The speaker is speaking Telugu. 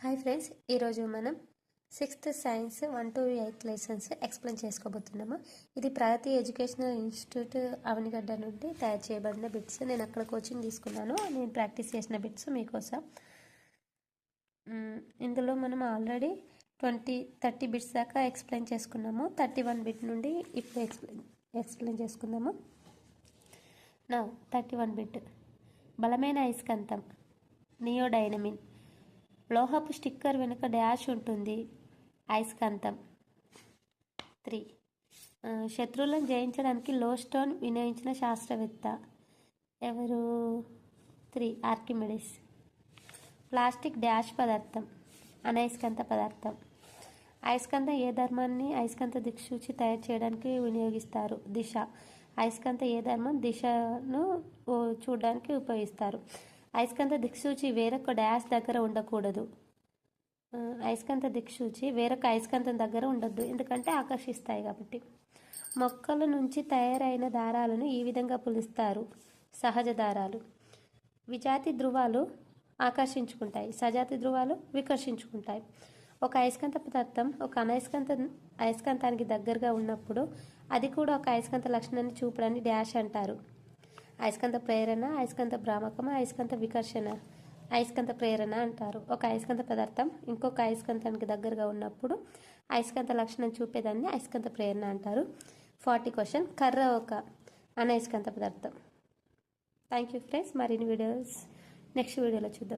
హాయ్ ఫ్రెండ్స్ ఈరోజు మనం sixth science one two eighth lessons explain చేసుకోబోతున్నాము. ఇది ప్రగతి ఎడ్యుకేషనల్ ఇన్స్టిట్యూట్ అవనిగడ్డ నుండి తయారు చేయబడిన బిట్స్. నేను అక్కడ కోచింగ్ తీసుకున్నాను. నేను ప్రాక్టీస్ చేసిన బిట్స్ మీకోసం. ఇందులో మనం ఆల్రెడీ ట్వంటీ థర్టీ బిట్స్ దాకా ఎక్స్ప్లెయిన్ చేసుకున్నాము. థర్టీ వన్ బిట్ నుండి ఇప్పుడు ఎక్స్ప్లెయిన్ ఎక్స్ప్లెయిన్ చేసుకుందాము నా థర్టీ వన్ బిట్. బలమైన ఐస్కంతం నియోడైనమిన్. లోహపు స్టిక్కర్ వెనుక డ్యాష్ ఉంటుంది. అయస్కాంతం త్రీ. శత్రువులను జయించడానికి లోస్టోన్ వినియోగించిన శాస్త్రవేత్త ఎవరు? త్రీ. ఆర్కిమెడిస్. ప్లాస్టిక్ డ్యాష్ పదార్థం. అనయస్కాంత పదార్థం. అయస్కాంతం ఏ ధర్మాన్ని అయస్కాంత దిక్సూచి తయారు చేయడానికి వినియోగిస్తారు? దిశ. అయస్కాంత ఏ ధర్మం దిశను చూడడానికి ఉపయోగిస్తారు? అయస్కాంత దిక్సూచి వేరొక డ్యాష్ దగ్గర ఉండకూడదు. అయస్కాంత దిక్సూచి వేరొక అయస్కాంతం దగ్గర ఉండొద్దు. ఎందుకంటే ఆకర్షిస్తాయి కాబట్టి. మొక్కల నుంచి తయారైన దారాలను ఈ విధంగా పులుస్తారు. సహజ దారాలు. విజాతి ధృవాలు ఆకర్షించుకుంటాయి. సజాతి ధృవాలు వికర్షించుకుంటాయి. ఒక అయస్కాంత పదార్థం ఒక అనయస్కాంత అయస్కాంతానికి దగ్గరగా ఉన్నప్పుడు అది కూడా ఒక అయస్కాంత లక్షణాన్ని చూపడాన్ని డ్యాష్ అంటారు. అయస్కాంత ప్రేరణ అయస్కాంత భ్రామకం అయస్కాంత వికర్షణ. అయస్కాంత ప్రేరణ అంటారు. ఒక అయస్కాంత పదార్థం ఇంకొక అయస్కాంతానికి దగ్గరగా ఉన్నప్పుడు అయస్కాంత లక్షణం చూపేదాన్ని అయస్కాంత ప్రేరణ అంటారు. Forty question. కర్ర ఒక అనయస్కాంత పదార్థం. Thank you friends. మరిన్ని వీడియోస్ నెక్స్ట్ వీడియోలో చూద్దాం.